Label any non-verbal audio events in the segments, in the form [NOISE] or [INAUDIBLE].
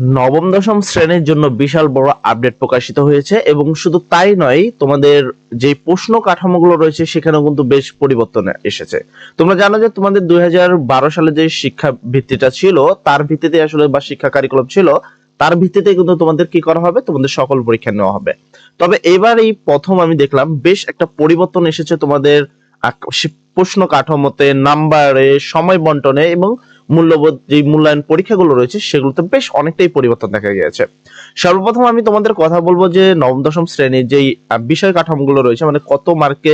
নবম, দশম শ্রেণির জন্য বিশাল বড় আপডেট প্রকাশিত হয়েছে এবং শুধু তাই নয়, তোমাদের যে প্রশ্ন কাঠামোগুলো রয়েছে সেখানেও কিন্তু বেশ পরিবর্তন এসেছে। তোমরা জানো যে তোমাদের দুই সালে যে শিক্ষা ভিত্তিটা ছিল, তার ভিত্তিতে আসলে বা শিক্ষা কারিকুলাম ছিল, তার ভিত্তিতে কিন্তু তোমাদের কি করা হবে? তোমাদের সকল পরীক্ষা নেওয়া হবে। তবে এবার এই প্রথম আমি দেখলাম, বেশ একটা পরিবর্তন এসেছে তোমাদের প্রশ্ন কাঠামোতে নাম্বারে সময় বন্টনে এবং মূল্যবোধ, যে মূল্যায়ন পরীক্ষাগুলো রয়েছে, সেগুলোতে বেশ অনেকটাই পরিবর্তন দেখা গিয়েছে। সর্বপ্রথম আমি তোমাদের কথা বলব যে নবম, দশম শ্রেণির যেই বিষয় কাঠামোগুলো রয়েছে মানে কত মার্কে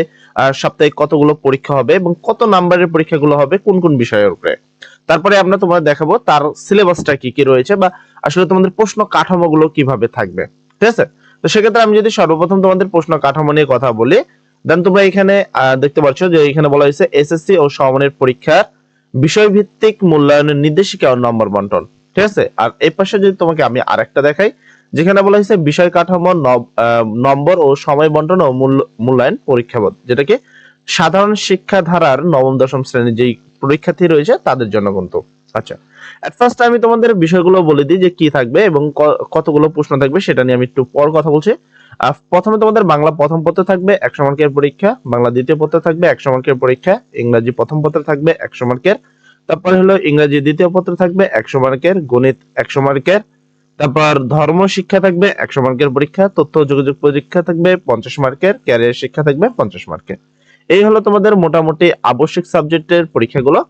সাপ্তাহিক কতগুলো পরীক্ষা হবে এবং কত নাম্বারের পরীক্ষাগুলো হবে, কোন কোন বিষয়ের উপরে। তারপরে আমরা তোমাদের দেখাবো তার সিলেবাসটা কি কি রয়েছে বা আসলে তোমাদের প্রশ্ন কাঠামোগুলো কীভাবে থাকবে। ঠিক আছে? তো সেক্ষেত্রে আমি যদি সর্বপ্রথম তোমাদের প্রশ্ন কাঠামো নিয়ে কথা বলি দেন তোমরা এখানে দেখতে পাচ্ছ যে এখানে বলা হয়েছে এসএসসি ও সমমানের পরীক্ষার বিষয়ভিত্তিক মূল্যায়নের নির্দেশিকা ও নম্বর বন্টন, ঠিক আছে? আর এই পাশে যদি তোমাকে আমি আরেকটা দেখাই, যেখানে বলা হয়েছে বিষয় কাঠামো নম্বর ও সময় বন্টন ও মূল্য- মূল্যায়ন পরীক্ষাবোধ, যেটাকে সাধারণ শিক্ষা ধারার নবম, দশম শ্রেণির যেই পরীক্ষার্থী রয়েছে, তাদের জন্য কিন্তু। আচ্ছা এট ফার্স্ট আমি তোমাদের বিষয়গুলো বলে দিই যে কি থাকবে এবং কতগুলো প্রশ্ন থাকবে, সেটা নিয়ে আমি একটু পর কথা বলছি। প্রথমে তোমাদের বাংলা প্রথম পত্র থাকবে, একশো মার্কের পরীক্ষা, বাংলা দ্বিতীয় পত্র থাকবে, একশো মার্কের পরীক্ষা, ইংরাজি প্রথম পত্র থাকবে, একশো মার্কের তারপরে হলো ইংরাজি দ্বিতীয় পত্র থাকবে একশো মার্কের গণিত একশো মার্কের। তারপর ধর্ম শিক্ষা থাকবে একশো মার্কের পরীক্ষা, তথ্য যোগাযোগ পরীক্ষা থাকবে পঞ্চাশ মার্কের, ক্যারিয়ার শিক্ষা থাকবে পঞ্চাশ মার্কের। এই হলো তোমাদের মোটামুটি আবশ্যিক সাবজেক্টের পরীক্ষাগুলো।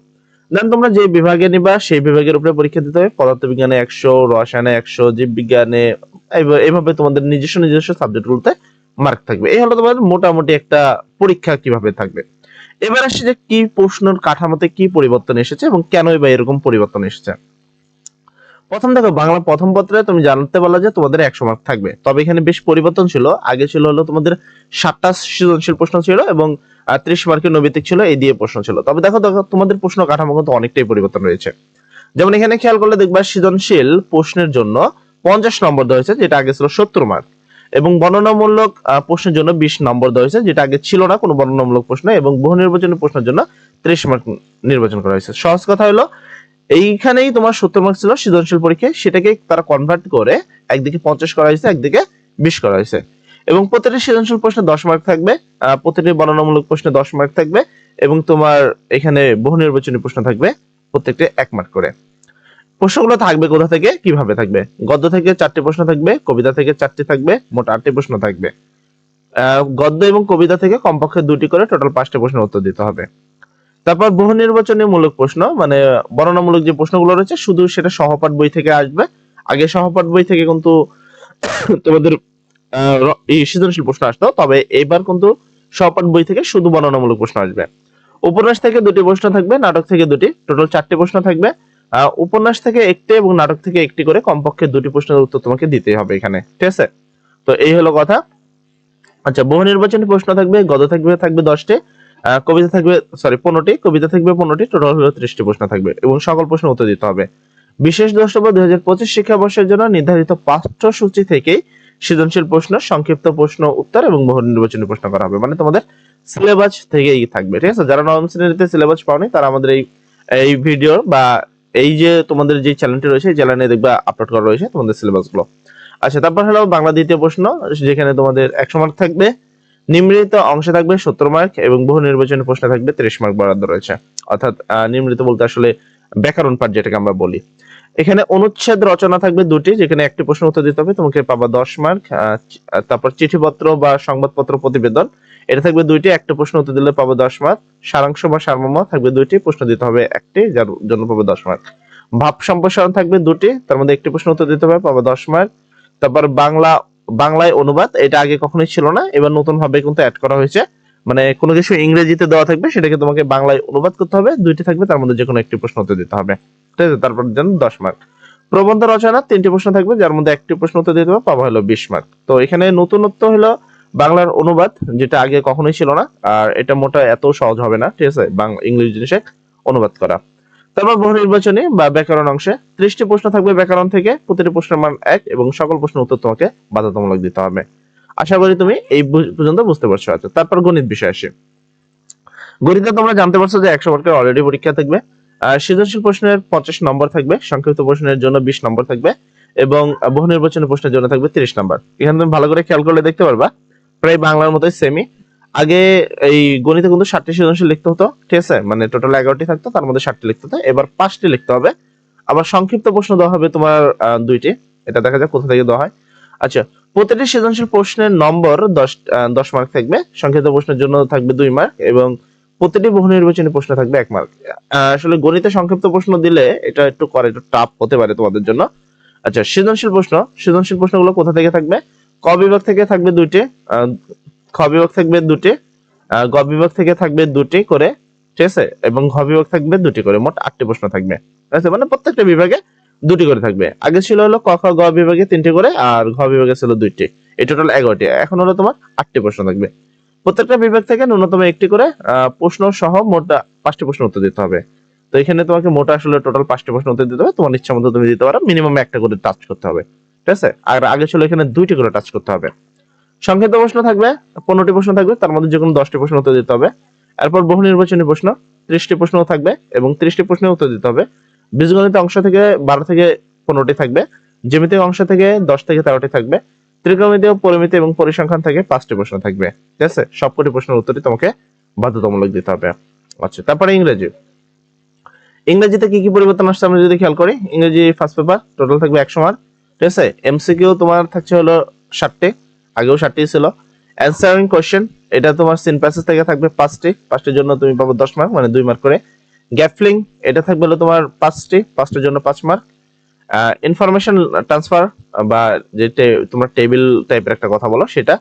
দেন তোমরা যে বিভাগে নিবা, সেই বিভাগের উপরে পরীক্ষা দিতে হবে। পদার্থবিজ্ঞানে একশো, রসায়নে একশো, জীববিজ্ঞানে এইভাবে- তোমাদের নিজস্ব নিজস্ব সাবজেক্টগুলোতে মার্ক থাকবে। এই হলো তোমাদের মোটামুটি একটা পরীক্ষা কীভাবে থাকবে। এবার আসছে যে কি প্রশ্নের কাঠামোতে কি পরিবর্তন এসেছে এবং কেনই বা এরকম পরিবর্তন এসেছে। প্রথম দেখো, বাংলা প্রথম পত্রে তুমি জানতে পারলে যে তোমাদের একশো মার্ক থাকবে। তবে এখানে বেশ পরিবর্তন ছিল। আগে ছিল হলো তোমাদের সাতটা সৃজনশীল প্রশ্ন ছিল এবং ত্রিশ মার্কের নৈবিত্তিক ছিল, এই দিয়ে প্রশ্ন ছিল। তবে দেখো দেখো, তোমাদের প্রশ্ন কাঠামো কিন্তু অনেকটাই পরিবর্তন রয়েছে। যেমন এখানে খেয়াল করলে দেখবা সৃজনশীল প্রশ্নের জন্য পঞ্চাশ নম্বর দেওয়া হয়েছে, যেটা আগে ছিল সত্তর মার্ক এবং বর্ণনামূলক প্রশ্নের জন্য বিশ নম্বর দেওয়া হয়েছে, যেটা আগে ছিল না, কোনো বর্ণনামূলক প্রশ্ন এবং বহু নির্বাচনী প্রশ্নের জন্য ত্রিশ মার্ক নির্বাচন করা হয়েছে। সহজ কথা হলো, এইখানেই তোমার সত্তর মার্ক ছিল সৃজনশীল পরীক্ষায়, সেটাকে তারা কনভার্ট করে একদিকে পঞ্চাশ করা হয়েছে, একদিকে বিশ করা হয়েছে। এবং প্রতিটি সৃজনশীল প্রশ্নে দশ মার্ক থাকবে প্রতিটি বর্ণনামূলক প্রশ্নে দশ মার্ক থাকবে, এবং তোমার এখানে বহু নির্বাচনী প্রশ্ন থাকবে প্রত্যেকটি এক মার্ক করে। প্রশ্নগুলো থাকবে কোথা থেকে? কীভাবে থাকবে? গদ্য থেকে চারটি প্রশ্ন থাকবে, কবিতা থেকে চারটি থাকবে, মোট আটটি প্রশ্ন থাকবে। গদ্য এবং কবিতা থেকে কমপক্ষে দুটি করে টোটাল পাঁচটি প্রশ্ন উত্তর দিতে হবে। তারপর বহু নির্বাচনী মূলক প্রশ্ন মানে বর্ণনামূলক যে প্রশ্নগুলো রয়েছে, শুধু সেটা সহপাঠ বই থেকে আসবে। আগে সহপাঠ বই থেকে কিন্তু [COUGHS] তোমাদের সৃজনশীল প্রশ্ন আসতো, তবে এবার কিন্তু সহপাঠ বই থেকে শুধু বর্ণনামূলক প্রশ্ন আসবে। উপন্যাস থেকে দুটি প্রশ্ন থাকবে, নাটক থেকে দুটি টোটাল চারটি প্রশ্ন থাকবে। উপন্যাস থেকে একটি এবং নাটক থেকে একটি করে কমপক্ষে দুটি প্রশ্নের উত্তর তোমাকে দিতেই হবে এখানে, ঠিক আছে? তো এই হলো কথা। আচ্ছা বহু নির্বাচনী প্রশ্ন থাকবে গদ থাকবে থাকবে দশটি কবিতা থাকবে সরি পনেরোটি, কবিতা থাকবে পনেরোটি টোটাল হলো ত্রিশটি প্রশ্ন থাকবে এবং সকল প্রশ্ন উত্তর দিতে হবে। বিশেষ দ্রষ্টব্য, দুই হাজার পঁচিশ শিক্ষাবর্ষের জন্য নির্ধারিত পাঠ্যসূচি থেকেই সৃজনশীল প্রশ্ন, সংক্ষিপ্ত প্রশ্ন উত্তর এবং বহু নির্বাচনী প্রশ্ন করা হবে। মানে তোমাদের সিলেবাস থেকেই থাকবে, ঠিক আছে? যারা নবম শ্রেণীতে সিলেবাস পাওনি, তারা আমাদের এই এই ভিডিও বা এই যে তোমাদের যে চ্যানেলটি রয়েছে, এই চ্যানেলে দেখবা আপলোড করা রয়েছে তোমাদের সিলেবাসগুলো আচ্ছা তারপর হলো বাংলা দ্বিতীয় প্রশ্ন, যেখানে তোমাদের একশো মার্ক থাকবে, নিম্নলিখিত অংশে থাকবে সত্তর মার্ক এবং বহু নির্বাচনী প্রশ্নে থাকবে ত্রিশ মার্ক বরাদ্দ রয়েছে। অর্থাৎ নিম্নলিখিত বলতে আসলে ব্যাকরণ পাঠ যেটাকে আমরা বলি। এখানে অনুচ্ছেদ রচনা থাকবে দুটি, যেখানে একটি প্রশ্ন উত্তর দিতে হবে, তোমাকে পাবা দশ মার্ক তারপর চিঠিপত্র বা সংবাদপত্র প্রতিবেদন। এটা থাকবে দুইটি, একটা প্রশ্ন উত্তর দিলে পাবে দশ মার্ক। সারাংশ বা সারমর্ম থাকবে দুইটি, প্রশ্ন দিতে হবে একটি, যার জন্য পাবে দশ মার্ক। ভাব সম্প্রসারণ থাকবে দুটি, তার মধ্যে একটি প্রশ্ন উত্তর দিতে হবে, পাবে দশ মার্ক। তারপর বাংলা, বাংলায় অনুবাদ, এটা আগে কখনোই ছিল না, এবার নতুন ভাবে কিন্তু অ্যাড করা হয়েছে। মানে কোনো কিছু ইংরেজিতে দেওয়া থাকবে, সেটাকে তোমাকে বাংলায় অনুবাদ করতে হবে, দুইটি থাকবে, তার মধ্যে যে কোনো একটি প্রশ্ন উত্তর দিতে হবে। ঠিক আছে, তারপর যেন দশ মার্ক। প্রবন্ধ রচনা, তিনটি প্রশ্ন থাকবে, যার মধ্যে একটি প্রশ্ন উত্তর দিতে হবে, পাবা হলো বিশ মার্ক। তো এখানে নতুনত্ব হলো বাংলার অনুবাদ, যেটা আগে কখনোই ছিল না, আর এটা মোটা এত সহজ হবে না, ঠিক আছে? ইংলিশ জিনিসে অনুবাদ করা। তারপর বহু নির্বাচনী বা ব্যাকরণ অংশে ত্রিশটি প্রশ্ন থাকবে ব্যাকরণ থেকে, প্রতিটি প্রশ্নের মান এক এবং সকল প্রশ্নের উত্তর তোমাকে বাধ্যতামূলক দিতে হবে। আশা করি তুমি এই পর্যন্ত বুঝতে পারছ। আচ্ছা তারপর গণিত বিষয় আসে। গণিতে তোমরা জানতে পারছ যে একশো মার্কের অলরেডি পরীক্ষা থাকবে। আর সৃজনশীল প্রশ্নের পঞ্চাশ নম্বর থাকবে, সংক্ষিপ্ত প্রশ্নের জন্য বিশ নম্বর থাকবে এবং বহু নির্বাচনী প্রশ্নের জন্য থাকবে তিরিশ নম্বর। এখানে তুমি ভালো করে খেয়াল করলে দেখতে পারবা। প্রায় বাংলার মতোই সেমি আগে এই গণিতে কিন্তু ষাটটি সৃজনশীল লিখতে হতো, ঠিক আছে? মানে টোটাল এগারোটি থাকতো, তার মধ্যে ষাটটি লিখতে হতো। এবার পাঁচটি লিখতে হবে। আবার সংক্ষিপ্ত প্রশ্ন দেওয়া হবে তোমার দুইটি। এটা দেখা যাক কোথা থেকে দেওয়া হয়। আচ্ছা প্রতিটি সৃজনশীল প্রশ্নের নম্বর দশ দশ মার্ক থাকবে। সংক্ষিপ্ত প্রশ্নের জন্য থাকবে দুই মার্ক এবং প্রতিটি বহু নির্বাচনী প্রশ্ন থাকবে এক মার্ক আসলে গণিতে সংক্ষিপ্ত প্রশ্ন দিলে এটা একটু করে, একটু টাফ হতে পারে তোমাদের জন্য। আচ্ছা সৃজনশীল প্রশ্ন। সৃজনশীল প্রশ্নগুলো কোথা থেকে থাকবে? ক বিভাগ থেকে থাকবে আহ, খ বিভাগ থাকবে দুটি গ বিভাগ থেকে থাকবে দুটি করে ঠিক আছে? এবং ঘ বিভাগ থাকবে দুটি করে মোট আটটি প্রশ্ন থাকবে। ঠিক আছে? মানে প্রত্যেকটা বিভাগে দুটি করে থাকবে। আগে ছিল হলো ক খ গ বিভাগে তিনটি করে আর ঘ বিভাগে ছিল দুইটি। এই টোটাল এগারোটি। এখন হলো তোমার আটটি প্রশ্ন থাকবে। প্রত্যেকটা বিভাগ থেকে ন্যূনতম একটি করে প্রশ্ন সহ মোট পাঁচটি প্রশ্ন উত্তর দিতে হবে। তো এখানে তোমাকে মোটা আসলে টোটাল পাঁচটি প্রশ্ন উত্তর দিতে হবে। তোমার ইচ্ছা মতো তুমি দিতে পারো। মিনিমাম একটা করে টাচ করতে হবে। ঠিক আছে? আর আগে ছিল এখানে দুইটি করে টাচ করতে হবে। সংক্ষিপ্ত প্রশ্ন থাকবে, পনেরোটি প্রশ্ন থাকবে, তার মধ্যে যে কোনো দশটি প্রশ্ন উত্তর দিতে হবে। এরপর বহু নির্বাচনী প্রশ্ন, ত্রিশটি প্রশ্ন থাকবে এবং ত্রিশটি প্রশ্নের উত্তর দিতে হবে। বীজগণিত অংশ থেকে বারো থেকে পনেরোটি থাকবে, জ্যামিতিক অংশ থেকে দশ থেকে তেরোটি থাকবে ত্রিকোণমিতি ও পরিমিতি এবং পরিসংখ্যান থেকে পাঁচটি প্রশ্ন থাকবে। ঠিক আছে? সবকটি প্রশ্নের উত্তরই তোমাকে বাধ্যতামূলক দিতে হবে। আচ্ছা তারপরে ইংরেজি। ইংরেজিতে কি কি পরিবর্তন আসছে আমরা যদি খেয়াল করি, ইংরেজি ফার্স্ট পেপার টোটাল থাকবে একশো মার্ক ঠিক আছে? এমসিকিউ তোমার থাকছে হলো ষাটটি আগেও ষাটটি ছিল। অ্যান্সারিং কোশ্চেন এটা তোমার সিন প্যাসেজ থেকে থাকবে পাঁচটি। পাঁচটির জন্য তুমি পাবো দশ মার্ক মানে দুই মার্ক করে। গ্যাপলিং এটা থাকবে হলো তোমার পাঁচটি, পাঁচটির জন্য পাঁচ মার্ক ইনফরমেশন ট্রান্সফার বা যে তোমার টেবিল টাইপের একটা কথা বলো, সেটা।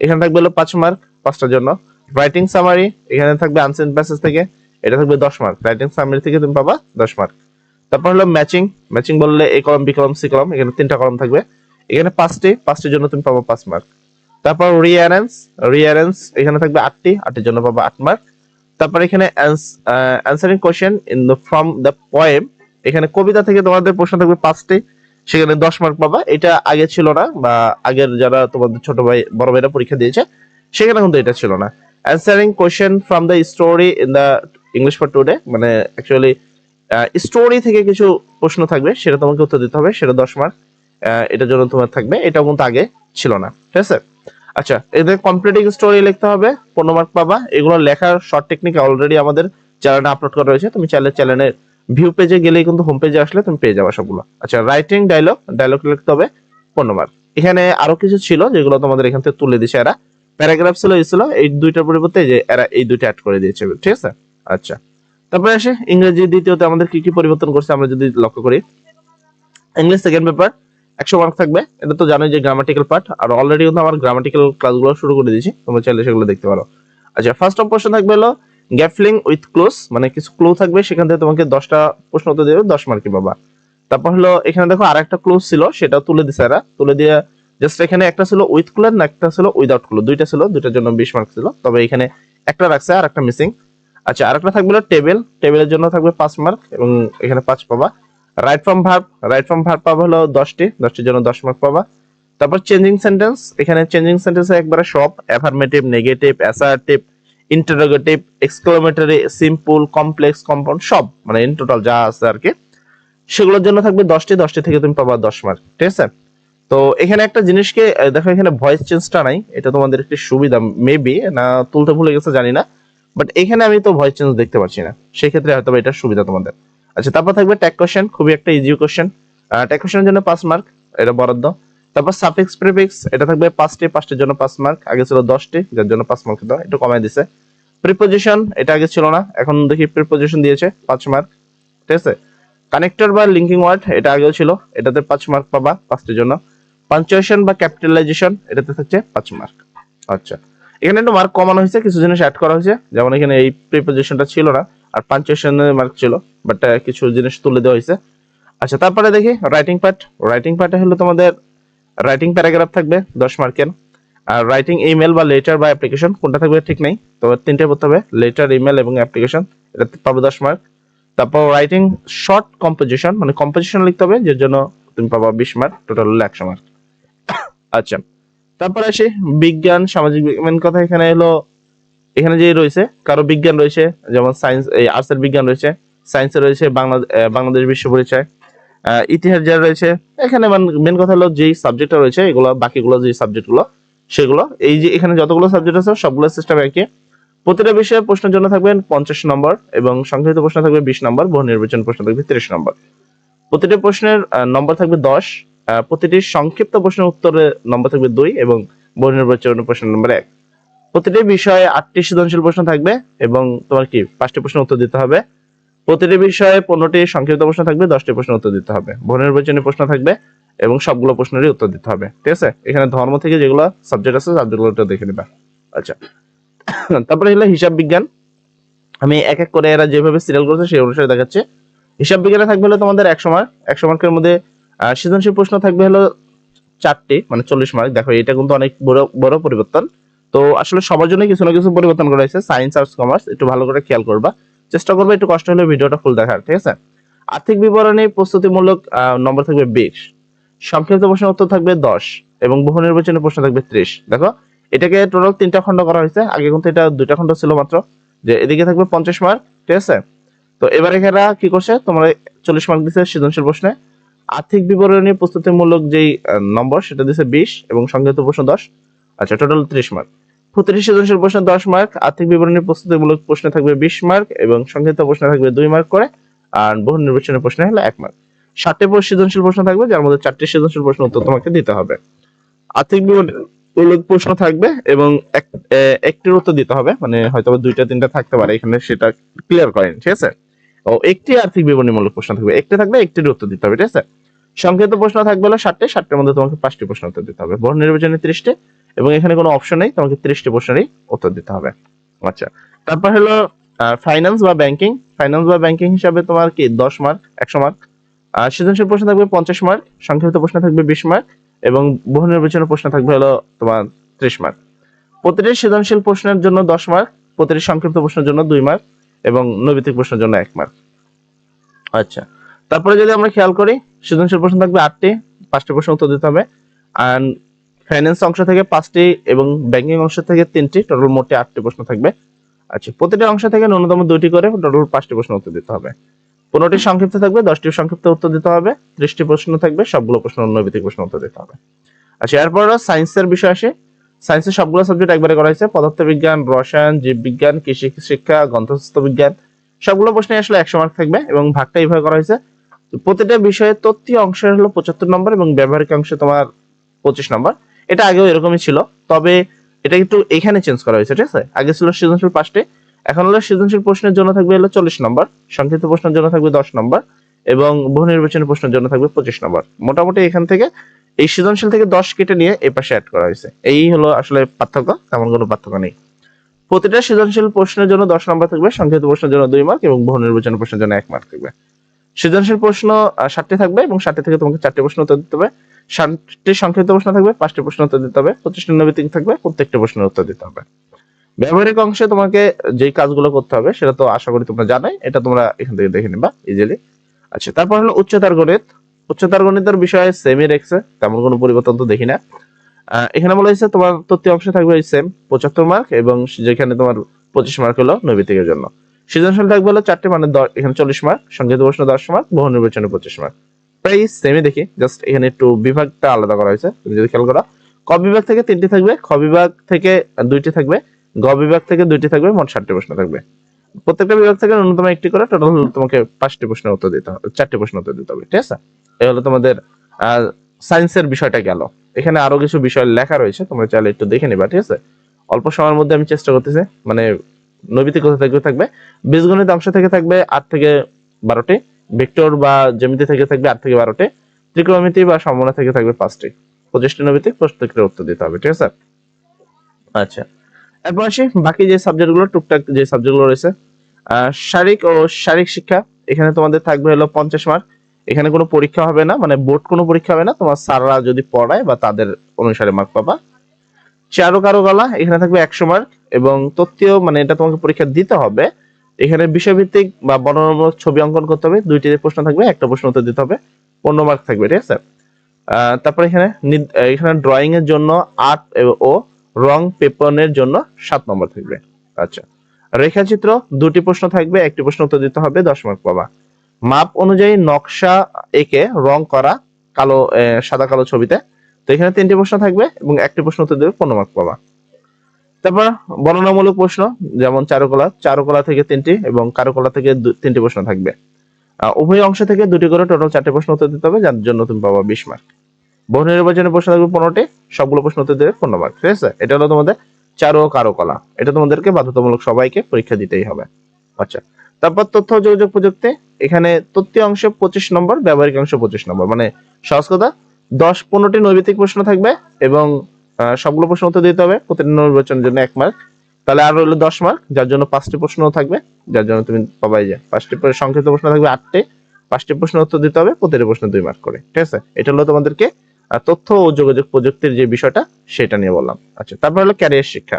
এখানে থাকবে হলো পাঁচ মার্ক পাঁচটার জন্য। রাইটিং সামারি এখানে থাকবে আনসিন প্যাসেজ থেকে, এটা থাকবে দশ মার্ক রাইটিং সামারি থেকে তুমি পাবা দশ মার্ক তারপর হলো ম্যাচিং ম্যাচিং বললে এ কলম বি কলম সি কলম এখানে তিনটা কলম থাকবে। এখানে পাঁচটি, পাঁচটির জন্য তুমি পাবো পাঁচ মার্ক তারপর রিয়ারেন্স রিয়ারেন্স এখানে থাকবে আটটি, আটটির জন্য পাবো আট মার্ক তারপর এখানে answering question in the from the poem এখানে কবিতা থেকে তোমাদের প্রশ্ন থাকবে পাঁচটি, সেখানে দশ মার্ক পাবা। এটা আগে ছিল না, বা আগের যারা তোমাদের ছোট ভাই, বড় ভাইরা পরীক্ষা দিয়েছে, সেখানে কিন্তু এটা ছিল না। Answering question from the story in the English for today মানে অ্যাকচুয়ালি স্টোরি থেকে কিছু প্রশ্ন থাকবে, সেটা তোমাকে উত্তর দিতে হবে, সেটা দশ মার্ক এটার জন্য তোমার থাকবে, এটাও কিন্তু আগে ছিল না, ঠিক আছে? আচ্ছা এদের কমপ্লিটিং স্টোরি লিখতে হবে, পনেরো মার্ক পাবা, এগুলো লেখার শর্ট টেকনিক অলরেডি আমাদের চ্যানেলে আপলোড করা রয়েছে, তুমি চাইলে চ্যানেলের ভিউ পেজে গেলেই কিন্তু হোম পেজে আসলে তুমি পেয়ে যাবে সবগুলো। আচ্ছা রাইটিং ডায়লগ ডায়লগ লিখতে হবে পনেরো মার্ক এখানে আরও কিছু ছিল যেগুলো তোমাদের এখান থেকে তুলে দিছে এরা। প্যারাগ্রাফ ছিল, এই ছিল, এই দুইটার পরিবর্তে যে এরা এই দুইটা অ্যাড করে দিয়েছে, ঠিক আছে? আচ্ছা। তারপরে আসে, ইংরেজি দ্বিতীয়তে আমাদের কি কি পরিবর্তন করছে আমরা যদি লক্ষ্য করি। ইংলিশ সেকেন্ড পেপার একশো মার্ক থাকবে। এটা তো জানোই যে গ্রামাটিক্যাল পার্ট আর অলরেডি কিন্তু আমার গ্রামাটিক্যাল ক্লাসগুলো শুরু করে দিয়েছি। তোমরা চাইলে সেগুলো দেখতে পারো। আচ্ছা ফার্স্ট অফ কোশ্চেন থাকবে হলো গ্যাফলিং উইথ ক্লোজ মানে কিছু ক্লো থাকবে, সেখান থেকে তোমাকে দশটা প্রশ্ন উত্তর দেবে, দশ মার্কি পাবা। তারপর হলো, এখানে দেখো আর একটা ক্লোজ ছিল সেটা তুলে দিছে এরা। তুলে দিয়ে জাস্ট এখানে একটা ছিল উইথ ক্লোর না একটা ছিল উইদাউট ক্লো দুইটা ছিল, দুইটার জন্য বিশ মার্ক ছিল। তবে এখানে একটা রাখছে আর একটা মিসিং আচ্ছা আর একটা থাকবে টেবিল টেবিলের জন্য থাকবে পাঁচ মার্ক এবং এখানে পাঁচ পাবা। Right form verb right form verb পাবা হলো দশটি। দশটির জন্য দশ মার্ক পাবা। তারপর চেঞ্জিং সেন্টেন্স এখানে চেঞ্জিং সেন্টেন্সে একবারে সব affirmative negative assertive interrogative exclamatory simple complex compound সব মানে ইন টোটাল যা আছে আর কি। সেগুলোর জন্য থাকবে দশটি। দশটি থেকে তুমি পাবা দশ মার্ক ঠিক আছে? তো এখানে একটা জিনিসকে দেখো এখানে ভয়েস চেঞ্জটা নাই। এটা তোমাদের একটি সুবিধা মেবি না তুলতে ভুলে গেছে, জানি না। বাট এখানে আমি তো ভয়েস চেঞ্জ দেখতে পাচ্ছি না। সেক্ষেত্রে হয়তো এটা সুবিধা তোমাদের। আচ্ছা তারপর থাকবে ট্যাগ কোশ্চেন খুবই একটা ইজি কোশ্চেন ট্যাগ কোশ্চেনের জন্য পাঁচ মার্ক এটা বরাদ্দ। তারপর সাফিক্স প্রিফিক্স এটা থাকবে পাঁচটি, পাঁচটির জন্য পাঁচ মার্ক আগে ছিল দশটি, যার জন্য পাঁচ মার্ক দাও একটু কমায় দিছে। প্রিপোজিশন এটা আগে ছিল না, এখন দেখি প্রিপোজিশন দিয়েছে, পাঁচ মার্ক ঠিক আছে? কানেক্টর বা লিঙ্কিং ওয়ার্ড এটা আগেও ছিল, এটাতে পাঁচ মার্ক পাবা পাঁচটির জন্য। পাঞ্চুয়েশন বা ক্যাপিটালাইজেশন এটাতে থাকছে পাঁচ মার্ক আচ্ছা। এখানে একটু মার্ক কমানো হয়েছে, কিছু জিনিস অ্যাড করা হয়েছে। যেমন এখানে এই প্রিপোজিশনটা ছিল না, আর পাঞ্চুয়েশনের মার্ক ছিল বাট কিছু জিনিস তুলে দেওয়া হয়েছে। আচ্ছা তারপরে দেখি রাইটিং পার্ট রাইটিং পার্টে হলো তোমাদের রাইটিং প্যারাগ্রাফ থাকবে, দশ মার্কের আর রাইটিং ইমেল বা লেটার বা অ্যাপ্লিকেশন কোনটা থাকবে ঠিক নেই। তবে তিনটে পড়তে হবে লেটার ইমেল এবং অ্যাপ্লিকেশন এটা পাবে দশ মার্ক তারপর রাইটিং শর্ট কম্পোজিশন মানে কম্পোজিশন লিখতে হবে, যার জন্য তুমি পাবা বিশ মার্ক টোটাল একশো মার্ক [COUGHS] আচ্ছা তারপর আসি, বিজ্ঞান, সামাজিক বিজ্ঞান কথা এখানে হলো, এখানে যে রয়েছে, কারও বিজ্ঞান রয়েছে, যেমন সায়েন্স এই আর্টসের বিজ্ঞান রয়েছে সায়েন্সের রয়েছে বাংলা বাংলাদেশ বিশ্ব পরিচয় ইতিহাস যা রয়েছে, এখানে মেন কথা হলো যেই সাবজেক্টটা রয়েছে, এগুলো, বাকিগুলো যে সাবজেক্টগুলো সেগুলো, এই যে এখানে যতগুলো সাবজেক্ট আছে, সবগুলো সিস্টেম একই। প্রতিটা বিষয়ে প্রশ্নের জন্য থাকবে পঞ্চাশ নম্বর এবং সংক্ষিপ্ত প্রশ্ন থাকবে বিশ নম্বর বহু নির্বাচন প্রশ্ন থাকবে তিরিশ নম্বর। প্রতিটা প্রশ্নের নম্বর থাকবে দশ প্রতিটি সংক্ষিপ্ত প্রশ্নের উত্তরে নম্বর থাকবে দুই এবং বহু নির্বাচন প্রশ্ন নম্বর এক। প্রতিটি বিষয়ে আটটি সৃজনশীল প্রশ্ন থাকবে এবং তোমার কি, পাঁচটি প্রশ্ন উত্তর দিতে হবে। প্রতিটি বিষয়ে পনেরোটি সংক্ষিপ্ত প্রশ্ন থাকবে, দশটি প্রশ্ন উত্তর দিতে হবে। বহু নির্বাচনী প্রশ্ন থাকবে এবং সবগুলো প্রশ্নেরই উত্তর দিতে হবে। ঠিক আছে? এখানে ধর্ম থেকে যেগুলো সাবজেক্ট আছে সাবজেক্টগুলো দেখে নিবা। আচ্ছা। তারপরে হলো হিসাব বিজ্ঞান। আমি এক এক করে এরা যেভাবে সিরিয়াল করছে, সেই অনুসারে দেখাচ্ছি। হিসাব বিজ্ঞানে থাকবে তোমাদের একশো মার্ক একশো মার্কের মধ্যে সৃজনশীল প্রশ্ন থাকবে হলো চারটি মানে চল্লিশ মার্ক দেখো, এটা কিন্তু অনেক বড় বড় পরিবর্তন। তো আসলে সবার জন্য কিছু না কিছু পরিবর্তন করা হয়েছে। সায়েন্স আর্টস কমার্স একটু ভালো করে খেয়াল করবা। চেষ্টা করবে, একটু কষ্ট হলে ভিডিওটা ফুল দেখার, ঠিক আছে? আর্থিক বিবরণী, প্রস্তুতিমূলক নম্বর থাকবে বিশ। সংক্ষিপ্ত প্রশ্ন উত্তর থাকবে দশ এবং বহু নির্বাচনী প্রশ্ন থাকবে ত্রিশ। দেখো, এটাকে টোটাল তিনটা খণ্ড করা হয়েছে। আগে কিন্তু এটা দুইটা খণ্ড ছিল মাত্র। যে এদিকে থাকবে পঞ্চাশ মার্ক ঠিক আছে? তো এবারে এরা কি করছে? তোমরা চল্লিশ মার্ক দিচ্ছে সৃজনশীল প্রশ্নে। আর্থিক বিবরণী প্রস্তুতিমূলক যেই নম্বর, সেটা দিচ্ছে বিশ এবং সংক্ষিপ্ত প্রশ্ন দশ। আচ্ছা টোটাল ত্রিশ মার্ক প্রতিটি সৃজনশীল প্রশ্নে দশ মার্ক আর্থিক বিবরণী প্রস্তুতিমূলক প্রশ্নে থাকবে বিশ মার্ক এবং সংক্ষিপ্ত প্রশ্নে থাকবে দুই মার্ক করে, আর বহু নির্বাচনের প্রশ্নে হলো এক মার্ক ষাটটি সৃজনশীল প্রশ্ন থাকবে, যার মধ্যে চারটি সৃজনশীল প্রশ্ন উত্তর তোমাকে দিতে হবে। আর্থিক বিবরণীমূলক প্রশ্ন থাকবে এবং একটির উত্তর দিতে হবে মানে হয়তো দুইটা, তিনটা থাকতে পারে, এখানে সেটা ক্লিয়ার করেন, ঠিক আছে? ও, একটি আর্থিক বিবরণীমূলক প্রশ্ন থাকবে। একটি থাকবে, একটির উত্তর দিতে হবে, ঠিক আছে? সংক্ষিপ্ত প্রশ্ন থাকবে হলো ষাটটি ষাটটির মধ্যে তোমাকে পাঁচটি প্রশ্ন উত্তর দিতে হবে। বহু নির্বাচনে ত্রিশটি এবং এখানে কোনো অপশন নেই, তোমাকে ত্রিশটি প্রশ্নেরই উত্তর দিতে হবে। আচ্ছা তারপর হলো ফাইন্যান্স বা ব্যাংকিং ফাইন্যান্স বা ব্যাংকিং হিসাবে তোমার কি, দশ মার্ক একশো মার্ক আর সৃজনশীল প্রশ্ন থাকবে পঞ্চাশ মার্ক সংক্ষিপ্ত প্রশ্ন থাকবে বিশ মার্ক এবং বহু নির্বাচনের প্রশ্ন থাকবে হলো তোমার ত্রিশ মার্ক প্রতিটি সৃজনশীল প্রশ্নের জন্য দশ মার্ক প্রতিটি সংক্ষিপ্ত প্রশ্নের জন্য দুই মার্ক এবং নৈবিত্তিক প্রশ্নের জন্য এক মার্ক আচ্ছা তারপরে যদি আমরা খেয়াল করি, সৃজনশীল প্রশ্ন থাকবে আটটি, পাঁচটি প্রশ্ন উত্তর দিতে হবে। আর ফাইন্যান্স অংশ থেকে পাঁচটি এবং ব্যাংকিং অংশ থেকে তিনটি টোটাল মোটে আটটি প্রশ্ন থাকবে। আচ্ছা প্রতিটি অংশ থেকে ন্যূনতম দুইটি করে টোটাল পাঁচটি প্রশ্ন উত্তর দিতে হবে। পনেরোটি সংক্ষিপ্ত থাকবে, দশটি সংক্ষিপ্ত উত্তর দিতে হবে, ত্রিশটি প্রশ্ন থাকবে, সবগুলো প্রশ্ন নৈবিত্তিক প্রশ্ন উত্তর দিতে হবে। আচ্ছা এরপর সায়েন্সের বিষয় আসে। সায়েন্সের সবগুলো সাবজেক্ট একবারে করা হয়েছে। পদার্থবিজ্ঞান, রসায়ন, জীববিজ্ঞান, কৃষি, শিক্ষা গন্থস্থ বিজ্ঞান সবগুলো প্রশ্নে আসলে একশো মার্ক থাকবে এবং ভাগটা এইভাবে করা হয়েছে। প্রতিটা বিষয়ে তত্ত্বীয় অংশের হলো পঁচাত্তর নম্বর এবং ব্যবহারিক অংশে তোমার পঁচিশ নম্বর এটা আগেও এরকমই ছিল, তবে এটা একটু এখানে চেঞ্জ করা হয়েছে, ঠিক আছে? আগে ছিল সৃজনশীল পাঁচটি, এখন হলো সৃজনশীল প্রশ্নের জন্য থাকবে হলো চল্লিশ নম্বর সংক্ষিপ্ত প্রশ্নের জন্য থাকবে দশ নম্বর এবং বহু নির্বাচনী প্রশ্নের জন্য থাকবে পঁচিশ নম্বর মোটামুটি এখান থেকে এই সৃজনশীল থেকে দশ কেটে নিয়ে এই পাশে অ্যাড করা হয়েছে। এই হলো আসলে পার্থক্য, তেমন কোনো পার্থক্য নেই। প্রতিটা সৃজনশীল প্রশ্নের জন্য দশ নম্বর থাকবে, সংক্ষিপ্ত প্রশ্নের জন্য দুই মার্ক এবং বহু নির্বাচনী প্রশ্নের জন্য এক মার্ক থাকবে। সৃজনশীল প্রশ্ন ষাটটি থাকবে এবং ষাটটি থেকে তোমাকে চারটি প্রশ্ন উত্তর দিতে হবে। ষাটটি সংক্ষিপ্ত প্রশ্ন থাকবে, পাঁচটি প্রশ্ন উত্তর দিতে হবে, পঁচিশটি নৈবিত্তিক থাকবে, প্রত্যেকটি প্রশ্নের উত্তর দিতে হবে। ব্যবহারিক অংশে তোমাকে যেই কাজগুলো করতে হবে, সেটা তো আশা করি তোমরা জানাই, এটা তোমরা এখান থেকে দেখে নিবা ইজিলি আচ্ছা তারপর হলো উচ্চতার গণিত। উচ্চতার গণিতের বিষয়ে সেমি রেখছে, তেমন কোনো পরিবর্তন তো দেখি না। এখানে বলা হয়েছে তোমার তথ্য অংশে থাকবে সেম পঁচাত্তর মার্ক এবং যেখানে তোমার পঁচিশ মার্ক হলো নৈবিত্তিকের জন্য। সৃজনশীল থাকবে হলো চারটে মানে এখানে চল্লিশ মার্ক সংক্ষিপ্ত প্রশ্ন দশ মার্ক বহু নির্বাচনে পঁচিশ মার্ক প্রায় সেমই দেখি জাস্ট এখানে একটু বিভাগটা আলাদা করা হয়েছে, তুমি যদি খেয়াল করো। ক বিভাগ থেকে তিনটি থাকবে, খ বিভাগ থেকে দুইটি থাকবে, গ বিভাগ থেকে দুইটি থাকবে, মোট ষাটটি প্রশ্ন থাকবে। প্রত্যেকটা বিভাগ থেকে ন্যূনতম একটি করে টোটাল তোমাকে পাঁচটি প্রশ্নের উত্তর দিতে হবে, চারটি প্রশ্ন উত্তর দিতে হবে, ঠিক আছে? এই হলো তোমাদের সায়েন্সের বিষয়টা গেল। এখানে আরও কিছু বিষয় লেখা রয়েছে, তোমরা চাইলে একটু দেখে নিবা, ঠিক আছে? অল্প সময়ের মধ্যে আমি চেষ্টা করতেছি মানে নৈবিত্তিক কথা থেকে থাকবে? বীজগণিত অংশ থেকে থাকবে আট থেকে বারোটি, ভেক্টর বা জ্যামিতি থেকে থাকবে আট থেকে বারোটি, ত্রিকোণমিতি বা সমনা থেকে থাকবে পাঁচটি। পঁচিশটি নৈবিত্তিক প্রত্যেকটা উত্তর দিতে হবে, ঠিক আছে? আচ্ছা এরপর আসি, বাকি যে সাবজেক্টগুলো, টুকটাক যে সাবজেক্টগুলো রয়েছে শারীরিক ও শারীরিক শিক্ষা, এখানে তোমাদের থাকবে হলো পঞ্চাশ মার্ক। এখানে কোনো পরীক্ষা হবে না মানে বোর্ড কোনো পরীক্ষা হবে না, তোমার স্যাররা যদি পড়ায় বা তাদের অনুসারে মার্ক পাবা। চারো কারও গলা এখানে থাকবে একশো মার্ক এবং তথ্যীয় মানে এটা তোমাকে পরীক্ষা দিতে হবে। এখানে বিষয়ভিত্তিক বা বর্ণনামূলক ছবি অঙ্কন করতে হবে, দুইটি প্রশ্ন থাকবে, একটা প্রশ্ন উত্তর দিতে হবে, পনেরো মার্ক থাকবে, ঠিক আছে? তারপরে এখানে এখানে ড্রয়িং এর জন্য আর্ট ও রং পেপনের জন্য সাত নম্বর থাকবে। আচ্ছা রেখাচিত্র, দুটি প্রশ্ন থাকবে, একটি প্রশ্ন উত্তর দিতে হবে, দশ মার্ক পাবা। মাপ অনুযায়ী নকশা এঁকে রং করা কালো সাদা কালো ছবিতে। তো এখানে তিনটি প্রশ্ন থাকবে এবং একটি প্রশ্ন উত্তর দেবে পনেরো মার্ক পাবা। তারপর বর্ণনামূলক প্রশ্ন, যেমন চারুকলা চারুকলা থেকে তিনটি এবং কারুকলা থেকে তিনটি প্রশ্ন থাকবে। উভয় অংশ থেকে দুটি করে টোটাল চারটি প্রশ্ন উত্তর দিতে হবে, যার জন্য তুমি পাবা বিশ মার্ক। বহু নির্বাচনের প্রশ্ন থাকবে পনেরোটি, সবগুলো প্রশ্ন উত্তর দেবে পনেরো মার্ক, ঠিক আছে? এটা হলো তোমাদের চারু ও কারুকলা। এটা তোমাদেরকে বাধ্যতামূলক সবাইকে পরীক্ষা দিতেই হবে। আচ্ছা। তারপর তথ্য যোগাযোগ প্রযুক্তি। এখানে তথ্য অংশে পঁচিশ নম্বর, ব্যবহারিক অংশ পঁচিশ নম্বর। মানে সহজ কথা, দশ পনেরোটি নৈবিত্তিক প্রশ্ন থাকবে এবং সবগুলো প্রশ্ন উত্তর দিতে হবে, প্রতিটি নির্বাচনের জন্য এক মার্ক তাহলে আর হলো দশ মার্ক যার জন্য পাঁচটি প্রশ্ন থাকবে, যার জন্য তুমি পাবাই যে। পাঁচটি সংক্ষিপ্ত প্রশ্ন থাকবে আটটি। পাঁচটি প্রশ্ন উত্তর দিতে হবে, প্রতিটি প্রশ্ন দুই মার্ক করে। ঠিক আছে? এটা হলো তোমাদেরকে তথ্য ও যোগাযোগ প্রযুক্তির যে বিষয়টা, সেটা নিয়ে বললাম। আচ্ছা তারপর হলো ক্যারিয়ার শিক্ষা।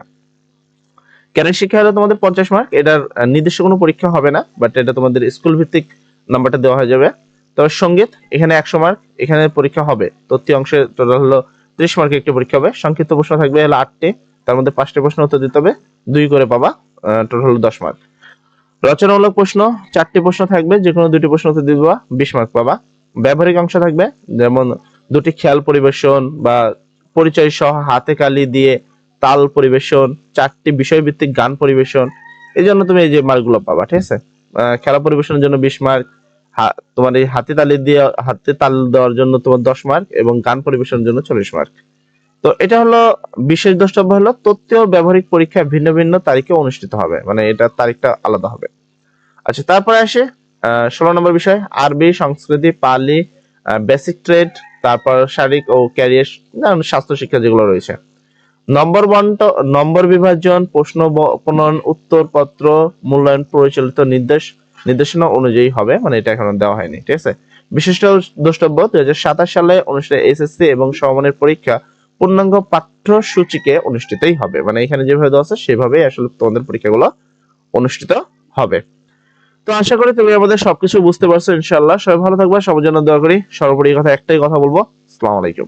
ক্যারিয়ার শিক্ষা হলো তোমাদের পঞ্চাশ মার্ক এটার নির্দিষ্ট কোনো পরীক্ষা হবে না বাট এটা তোমাদের স্কুল ভিত্তিক নাম্বারটা দেওয়া হয়ে যাবে। তবে সংগীত, এখানে একশো মার্ক এখানে পরীক্ষা হবে। তথ্য অংশে টোটাল হলো ত্রিশ মার্কের একটি পরীক্ষা হবে। সংক্ষিপ্ত প্রশ্ন থাকবে, হলো আটটি। তার মধ্যে পাঁচটি প্রশ্ন উত্তর দিতে হবে, দুই করে পাবা টোটাল হলো দশ মার্ক রচনামূলক প্রশ্ন, চারটি প্রশ্ন থাকবে যে কোনো দুটি প্রশ্ন উত্তর দিবা, বিশ মার্ক পাবা। ব্যবহারিক অংশ থাকবে, যেমন দুটি খেয়াল পরিবেশন বা পরিচয় সহ হাতে কালি দিয়ে তাল পরিবেশন, চারটি বিষয়ভিত্তিক গান পরিবেশন এই জন্য তুমি এই যে মার্কগুলো পাবা, ঠিক আছে? খেলা পরিবেশনের জন্য বিশ মার্ক তোমার এই হাতে তালি দিয়ে, হাতে তাল দেওয়ার জন্য তোমার দশ মার্ক এবং গান পরিবেশনের জন্য চল্লিশ মার্ক। তো এটা হলো বিশেষ দ্রষ্টব্য হলো তথ্য ব্যবহারিক পরীক্ষা ভিন্ন ভিন্ন তারিখে অনুষ্ঠিত হবে মানে এটার তারিখটা আলাদা হবে। আচ্ছা তারপরে আসে ষোলো নম্বর বিষয়, আরবি, সংস্কৃতি, পালি বেসিক ট্রেড তারপর শারীরিক ও ক্যারিয়ার স্বাস্থ্য শিক্ষা যেগুলো রয়েছে। নম্বর বন্ট নম্বর বিভাজন, প্রশ্ন বপনন উত্তরপত্র, মূল্যায়ন, পরিচালিত নির্দেশ, নির্দেশনা অনুযায়ী হবে মানে এটা এখনও দেওয়া হয়নি, ঠিক আছে? বিশিষ্ট দ্রষ্টব্য দুই হাজার সাতাশ সালে অনুষ্ঠিত এসএসসি এবং সমমানের পরীক্ষা পূর্ণাঙ্গ পাঠ্যসূচিকে অনুষ্ঠিতই হবে মানে এখানে যেভাবে দেওয়া আছে, সেভাবেই আসলে তোমাদের পরীক্ষাগুলো অনুষ্ঠিত হবে। তো আশা করি তুমি আমাদের সবকিছু বুঝতে পারছ, ইনশাআল্লাহ। সবাই ভালো থাকবে, সবার জন্য দোয়া করি। সর্বোপরি কথা একটাই কথা বলব, আসসালামু আলাইকুম।